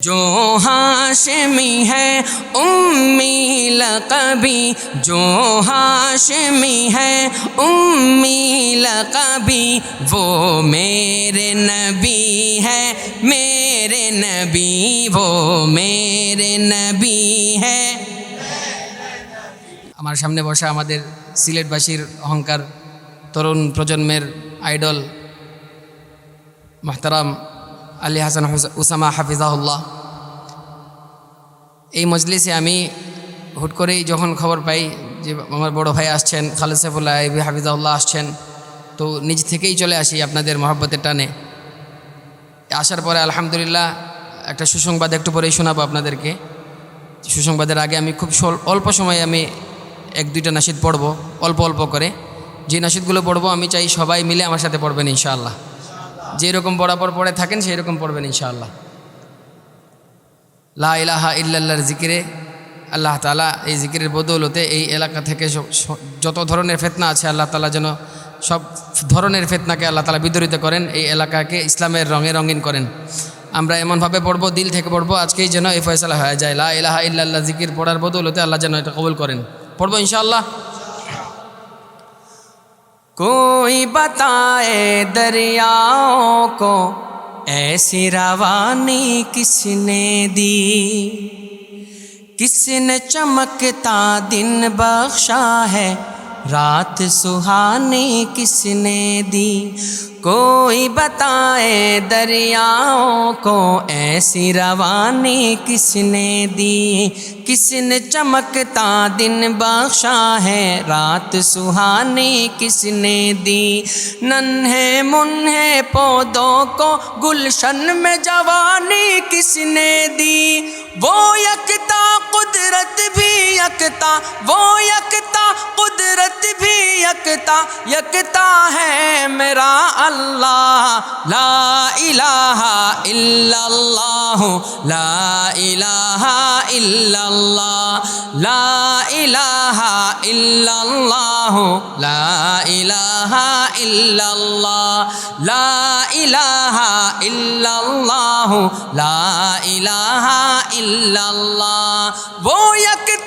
जो हाशमी है उम्मी लकबी जो हाशमी है उम्मी लकबी वो मेरे नबी है मेरे नबी वो मेरे नबी है আমার সামনে বসা আমাদের সিলেটবাসীর অহংকার তরুণ প্রজন্মের আইডল মাহতারাম আলী হাসান হুস- উসামা হাফিজাহুল্লাহ। এই মজলিসে আমি হুট করেই যখন খবর পাই যে আমার বড় ভাই আসছেন, খালেদ সাইফুল্লাহ এবি হাফিজাহুল্লাহ আসছেন, তো নিজ থেকেই চলে আসি আপনাদের মহাব্বতের টানে। আসার পরে আলহামদুলিল্লাহ একটা সুসংবাদ একটু পরেই শোনাবো আপনাদেরকে। সুসংবাদের আগে আমি খুব অল্প সময়ে আমি এক দুইটা নাসিদ পড়ব, অল্প অল্প করে। যে নাসিদগুলো পড়ব আমি চাই সবাই মিলে আমার সাথে পড়বেন ইনশাআল্লাহ। যেরকম বরাবর পড়ে থাকেন সেই রকম পড়বেন ইনশাআল্লাহ। লা ইলাহা ইল্লাল্লাহর জিকিরে, আল্লাহ তালা এই জিকিরের বদৌলতে এই এলাকা থেকে যত ধরনের ফেতনা আছে, আল্লাহ তালা যেন সব ধরনের ফেতনাকে আল্লাহ তালা বিদরিত করেন, এই এলাকাকে ইসলামের রঙে রঙিন করেন। আমরা এমনভাবে পড়ব, দিল থেকে পড়ব, আজকেই যেন এই ফয়সালা হয়ে যায়। লা ইলাহা ইল্লাল্লাহ জিকির পড়ার বদৌলতে আল্লাহ যেন এটা কবুল করেন। পড়ব ইনশাআল্লাহ। کوئی بتائے دریاؤں کو، ایسی روانی کس نے دی؟ کس نے چمکتا دن بخشا ہے؟ رات سہانی کس نے دی؟ کوئی بتائے دریاؤں کو ایسی روانی کس نے دی؟ کس نے چمکتا دن بخشا ہے؟ رات سہانی کس نے دی؟ ننھے منہے پودوں کو گلشن میں جوانی کس نے دی؟ وہ یکتا قدرت بھی یکتا، وہ یک यकता यकता है मेरा अल्लाह ला इलाहा इल्लल्लाह ला इलाहा इल्लल्लाह ला इलाहा इल्लल्लाह ला इलाहा इल्लल्लाह ला इलाहा इल्लल्लाह ला इलाहा इल्लल्लाह वो यकता कुदरत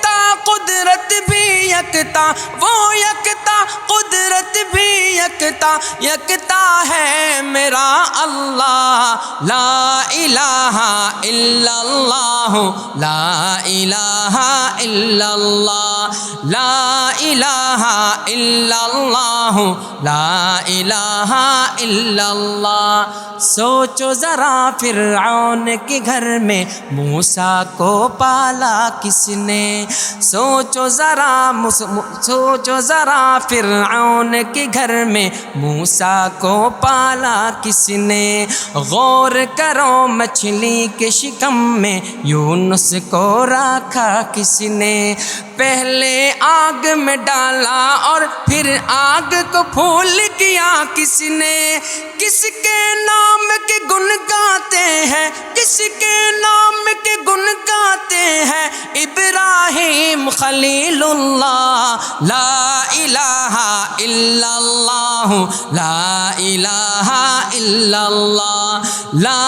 یکتا، وہ یکتا، قدرت بھی یکتا یکتا ہے میرا اللہ، لا الہ الا اللہ، لا الہ الا اللہ، لا الہ الا اللہ، لا الہ الا اللہ۔ سوچو ذرا فرعون کے گھر میں موسا کو پالا کس نے؟ سوچو ذرا سوچو ذرا فرعون کی گھر میں موسا کو پالا کس نے؟ غور کرو مچھلی کے شکم میں یونس کو رکھا کس نے؟ پہلے آگ میں ڈالا اور پھر آگ کو پھول کیا کس نے؟ کس کے نام کے گن گاتے ہیں؟ کس کے نام के गुण गाते हैं इब्राहिम खलीलुल्लाह ला इलाहा इल्लल्लाह ला इलाहा इल्लल्लाह ला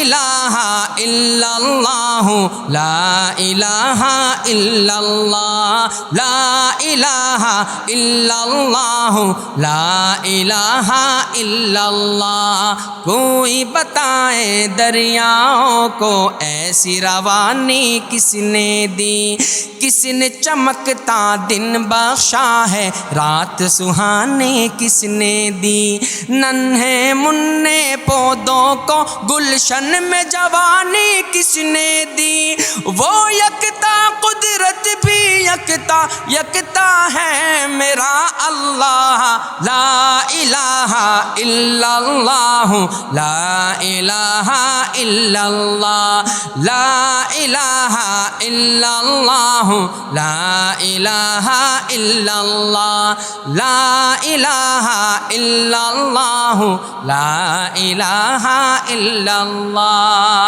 इलाहा इल्लल्लाह ला इलाहा इल्लल्लाह ला الہ الا اللہ لا الہ الا اللہ کوئی بتائے دریاؤں کو، ایسی روانی کس نے دی؟ کس نے چمکتا دن بخشا ہے؟ رات سہانی کس نے دی؟ ننھے منہ پودوں کو، گلشن میں جوانی کس نے دی؟ وہ یکتا قدرت بھی یک यकता यकता है मेरा अल्लाह ला इलाहा इल्लल्लाह ला इलाहा इल्लल्लाह ला इलाहा इल्लल्लाह ला इलाहा इल्लल्लाह ला इलाहा इल्लल्लाह ला इलाहा इल्लल्लाह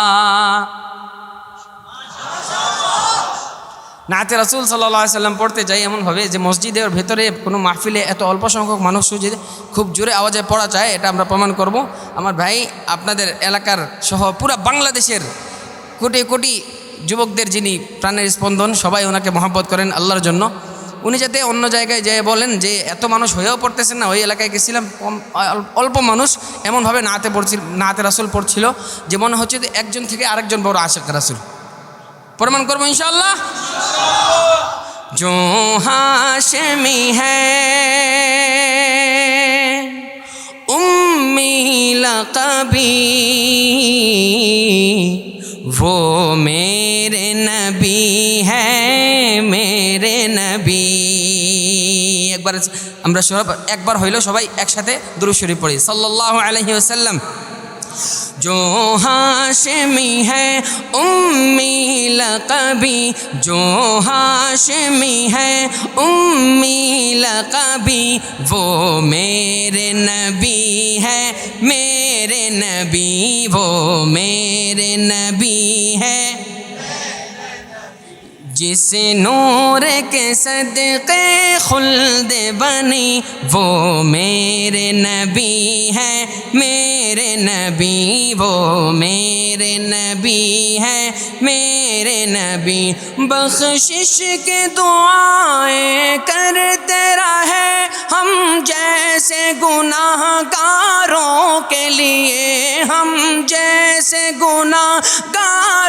নাতে রাসুল সাল্লাহ সাল্লাম পড়তে যাই এমন এমনভাবে যে মসজিদের ভেতরে কোনো মাহফিলে এত অল্প সংখ্যক মানুষ যদি খুব জোরে আওয়াজে পড়া যায়, এটা আমরা প্রমাণ করব। আমার ভাই, আপনাদের এলাকার সহ পুরা বাংলাদেশের কোটি কোটি যুবকদের যিনি প্রাণের স্পন্দন, সবাই ওনাকে মহব্বত করেন আল্লাহর জন্য। উনি যাতে অন্য জায়গায় যেয়ে বলেন যে, এত মানুষ হয়েও পড়তেছেন না, ওই এলাকায় গেছিলাম, কম- অল্প মানুষ, এমনভাবে নাতে পড়ছিল, নাতে রাসুল পড়ছিল, যে মনে হচ্ছে একজন থেকে আরেকজন বড় আশেখ রাসুল। প্রমাণ করবো ইনশাল্লাহ जो हाशमी है उम्मी लकबी वो मेरे नबी है मेरे नबी একবার আমরা সব একবার হইলো সবাই একসাথে দুরূদ শরীফ পড়ি সাল্লাল্লাহু جو ہاشمی ہے، امی لقبی، جو ہاشمی ہے، امی لقبی، وہ میرے نبی ہے، میرے نبی، وہ میرے نبی ہے۔ جس نور کے صدقے خلد بنی، وہ میرے نبی ہے، میرے نبی، وہ میرے نبی ہے، میرے نبی۔ بخشش کے دعائیں کرتے رہے ہم، جیسے گناہ کاروں کے لیے۔ ہم، جیسے گناہ گار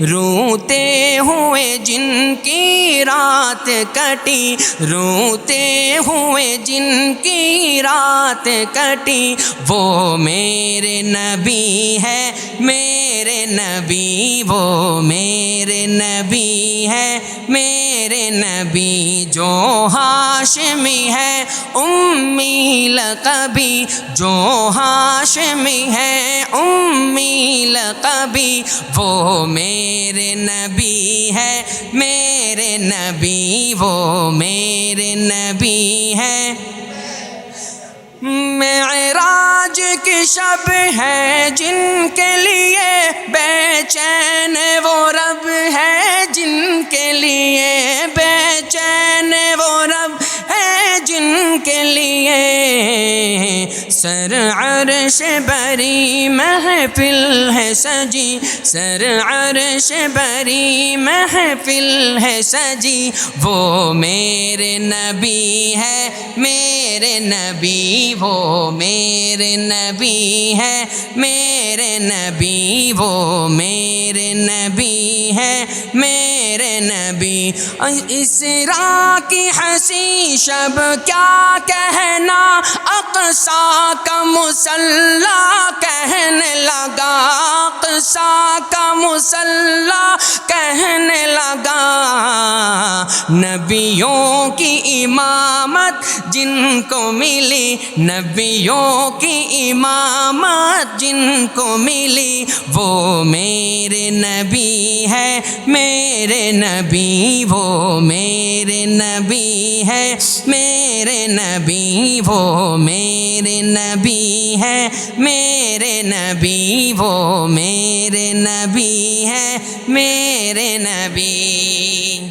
روتے ہوئے جن کی رات کٹی، روتے ہوئے جن کی رات کٹی۔ وہ میرے نبی ہے میرے نبی، وہ میرے نبی ہے میرے نبی جو ہاشمی ہے، امی لقبی جو ہاشمی ہے۔ امی لقبی وہ میرے نبی ہے میرے نبی نبی، وہ میرے نبی ہے۔ معراج کی شب ہے، جن کے لیے بے چین وہ رب ہے۔ جن کے لیے بے چین وہ رب ہے۔ جن کے لیے سر عرش بری محفل ہے سجی، سر عرش بری محفل ہے سجی۔ وہ میرے نبی ہے، میرے نبی۔ وہ میرے نبی ہے، میرے نبی۔ وہ میرے نبی ہے، میرے نبی۔ اس را کی ہنسی شب کیا کہنا؟ اقسا کا مسلح کہنا۔ کہنے لگا اقصا کا مسلح کہنے لگا۔ نبیوں کی امامت جن کو ملی، نبیوں کی امامت جن کو ملی۔ وہ میرے نبی ہے، میرے نبی، وہ میرے نبی ہے، میرے نبی، وہ میرے نبی ہے، میرے نبی नबी वो मेरे नबी है मेरे নবী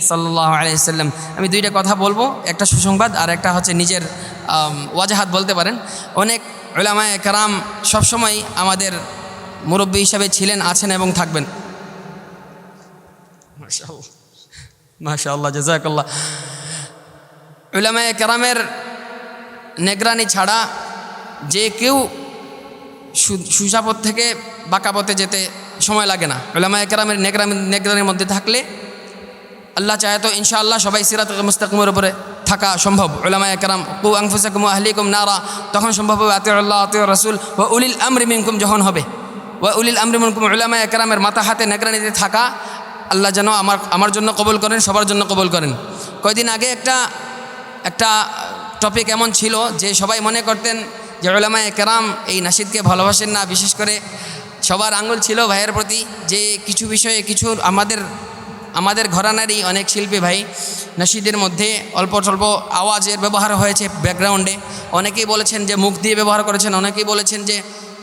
সাল্লাহ আলাইসাল্লাম আমি দুইটা কথা বলবো একটা সুসংবাদ আর একটা হচ্ছে নিজের আম, ওয়াজাহাত বলতে পারেন অনেক ওলামায় কারাম সবসময় আমাদের মুরব্বী হিসাবে ছিলেন আছেন এবং থাকবেন মাশা আল্লাহ জাজাকাল্লাহ উলামায়ে কেরামের নেগরানি ছাড়া যে কেউ সু- সুসাপথ থেকে বাঁকাপথে যেতে সময় লাগে না। উলামায়ে একরামের নেগরাম নেগরানির মধ্যে থাকলে আল্লাহ চাহে তো ইনশাআল্লাহ সবাই সিরাত মুস্তাকিমের উপরে থাকা সম্ভব। উলামায়ে কেরাম, কু আংফুসাকুম আহলিকুম নারা তখন সম্ভব হবে আতি আল্লাহ আতি রসুল ও উলিল আমরি মিনকুম যখন হবে। ও উলিল আমরি মিনকুম উলামায়ে কেরামের মাথা হাতে নেগরানিতে থাকা আল্লাহ যেন আমার আমার জন্য কবুল করেন, সবার জন্য কবুল করেন। কয়দিন আগে একটা একটা টপিক এমন ছিল যে সবাই মনে করতেন যে ওলামায় কেরাম এই নাসিদকে ভালোবাসেন না, বিশেষ করে সবার আঙ্গুল ছিল ভাইয়ের প্রতি যে কিছু বিষয়ে কিছু আমাদের আমাদের ঘরানারই অনেক শিল্পী ভাই নাসিদের মধ্যে অল্প স্বল্প আওয়াজের ব্যবহার হয়েছে ব্যাকগ্রাউন্ডে অনেকেই বলেছেন যে মুখ দিয়ে ব্যবহার করেছেন, অনেকেই বলেছেন যে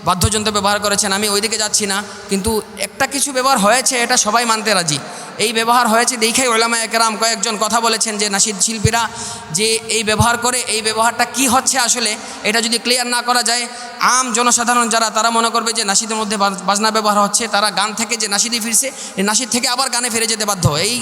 বাদ্যযন্ত্র ব্যবহার করেছেন, আমি ওইদিকে যাচ্ছি না। কিন্তু একটা কিছু ব্যবহার হয়েছে, এটা সবাই মানতে রাজি। এই ব্যবহার হয়েছে, দেখেই ওলামা একরাম কয়েকজন কথা বলেছেন যে নাসিদ শিল্পীরা যে এই ব্যবহার করে, এই ব্যবহারটা কি হচ্ছে আসলে, এটা যদি ক্লিয়ার না করা যায়, আম জনসাধারণ যারা, তারা মনে করবে যে নাসিদের মধ্যে বাজনা ব্যবহার হচ্ছে, তারা গান থেকে যে নাসিদে ফিরছে নাসিদ থেকে আবার গানে ফিরে যেতে বাধ্য। এই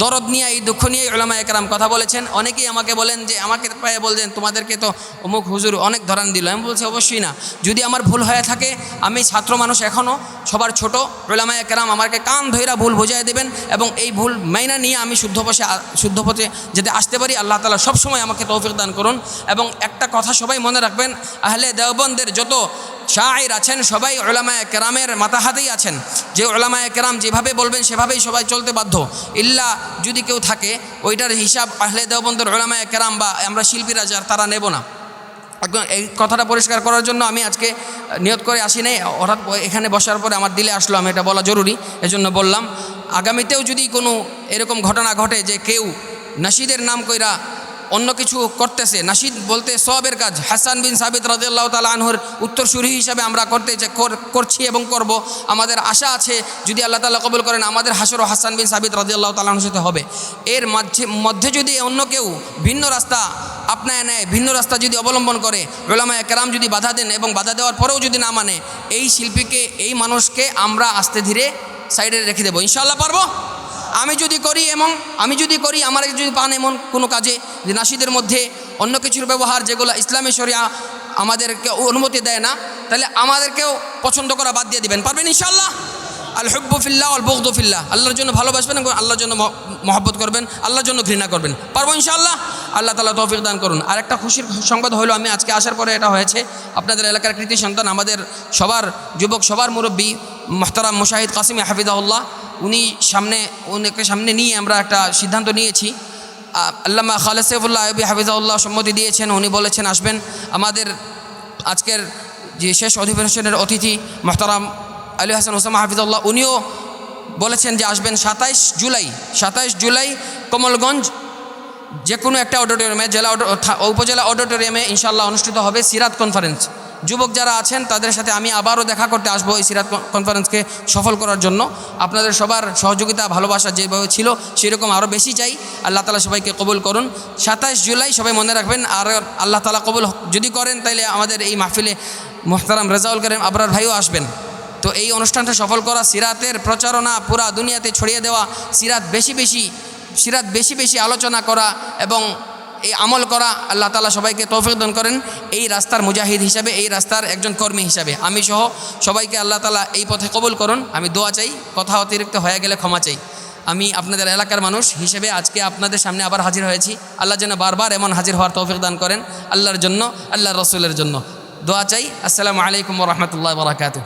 দরদ নিয়ে, এই দুঃখ নিয়ে ওলামা একরাম কথা বলেছেন। অনেকেই আমাকে বলেন যে, আমাকে প্রায় বলছেন, তোমাদেরকে তো অমুক হুজুর অনেক ধরান দিল। আমি বলছি, অবশ্যই না। যদি আমার ভুল হয়ে থাকে, আমি ছাত্র মানুষ এখনও সবার ছোট। ওলামা একরাম আমাকে কান ধৈরা ভুল বুঝাই দেবেন। এবং এই ভুল মাইনা নিয়ে আমি শুদ্ধ পথে শুদ্ধ পথে যাতে আসতে পারি, আল্লাহ তালা সবসময় আমাকে তৌফিক দান করুন। এবং একটা কথা সবাই মনে রাখবেন, আহলে দেওবন্দের যত শায়ের আছেন, সবাই ওলামায় কেরামের মাথাহাতেই আছেন। যে ওলামায় কেরাম যেভাবে বলবেন, সেভাবেই সবাই চলতে বাধ্য। ইল্লা যদি কেউ থাকে, ওইটার হিসাব আহলে দেওবন্দের ওলামায় কেরাম বা আমরা শিল্পীরা, যার তারা নেব না। একদম এই কথাটা পরিষ্কার করার জন্য আমি আজকে নিয়ত করে আসি নাই হঠাৎ এখানে বসার পরে আমার দিলে আসলো, আমি এটা বলা জরুরি, এজন্য বললাম। আগামীতেও যদি কোনো এরকম ঘটনা ঘটে যে কেউ নাসিদের নাম কইরা অন্য কিছু করতেছে, নাসিদ বলতে সবের কাজ। হাসান বিন সাবিত রাজিয়াল্লাহ তালা আনহুর উত্তরসূরি হিসাবে আমরা করতে যে করছি এবং করব, আমাদের আশা আছে যদি আল্লাহ তালা কবুল করেন, আমাদের হাসরও হাসান বিন সাবিত রাজিয়াল্লাহ তালাহর সাথে হবে। এর মাঝে মধ্যে যদি অন্য কেউ ভিন্ন রাস্তা আপনায় নেয়, ভিন্ন রাস্তা যদি অবলম্বন করে ওলামায় কেরাম যদি বাধা দেন এবং বাধা দেওয়ার পরেও যদি না মানে এই শিল্পীকে, এই মানুষকে আমরা আস্তে ধীরে সাইডে রেখে দেবো। ইনশাল্লাহ পারব? আমি যদি করি এবং আমি যদি করি, আমার যদি পান এমন কোনো কাজে, যে নাসিদের মধ্যে অন্য কিছুর ব্যবহার যেগুলো ইসলামী শরিয়া আমাদেরকে অনুমতি দেয় না, তাহলে আমাদেরকেও পছন্দ করা বাদ দিয়ে দিবেন। পারবেন ইনশাল্লাহ আল হব্বফিল্লা আল বগদফিল্লা আল্লাহর জন্য ভালোবাসবেন এবং আল্লাহর জন্য মহ- মহব্বত করবেন, আল্লাহর জন্য ঘৃণা করবেন। পারব ইনশাল্লাহ আল্লাহ তালা তৌফিক দান করুন। আর একটা খুশির সংবাদ হলো, আমি আজকে আসার পরে এটা হয়েছে, আপনাদের এলাকার কৃতি সন্তান, আমাদের সবার যুবক, সবার মুরব্বী, মোহতারাম মুশাহিদ কাসিম হাফিজাউল্লাহ উনি সামনে উনিকে সামনে নিয়ে আমরা একটা সিদ্ধান্ত নিয়েছি। আল্লামা খালেসেফুল্লাহ আবি হাফিজাউল্লাহ সম্মতি দিয়েছেন, উনি বলেছেন, আসবেন। আমাদের আজকের যে শেষ অধিবেশনের অতিথি, মোহতারাম আলী হাসান ওসামা হাফিজাউল্লাহ উনিও বলেছেন যে আসবেন সাতাইশ জুলাই সাতাইশ জুলাই কমলগঞ্জ যে কোনো একটা অডিটোরিয়ামে, জেলা উপজেলা অডিটোরিয়ামে ইনশাল্লাহ অনুষ্ঠিত হবে সিরাত কনফারেন্স। যুবক যারা আছেন, তাদের সাথে আমি আবারও দেখা করতে আসব এই সিরাত কনফারেন্সকে সফল করার জন্য। আপনাদের সবার সহযোগিতা, ভালোবাসা যেভাবে ছিল, সেরকম আরও বেশি চাই। আল্লাহ তালা সবাইকে কবুল করুন। সাতাইশ জুলাই সবাই মনে রাখবেন, আর আল্লাহ তালা কবুল যদি করেন তাহলে আমাদের এই মাহফিলে মোহতারাম রেজাউল করিম আবরার ভাইও আসবেন। তো এই অনুষ্ঠানটা সফল করা, সিরাতের প্রচারণা পুরা দুনিয়াতে ছড়িয়ে দেওয়া, সিরাত বেশি বেশি, সিরাত বেশি বেশি আলোচনা করা এবং এই আমল করা, আল্লাহ তালা সবাইকে তৌফিক দান করেন। এই রাস্তার মুজাহিদ হিসাবে, এই রাস্তার একজন কর্মী হিসাবে। আমি সহ সবাইকে আল্লাহ তালা এই পথে কবুল করুন। আমি দোয়া চাই, কথা অতিরিক্ত হয়ে গেলে ক্ষমা চাই। আমি আপনাদের এলাকার মানুষ হিসেবে আজকে আপনাদের সামনে আবার হাজির হয়েছি। আল্লাহ যেন বারবার এমন হাজির হওয়ার তৌফিক দান করেন, আল্লাহর জন্য, আল্লাহর রসুলের জন্য। দোয়া চাই। আসসালামু আলাইকুম রহমতুল্লাহ বরাকাতু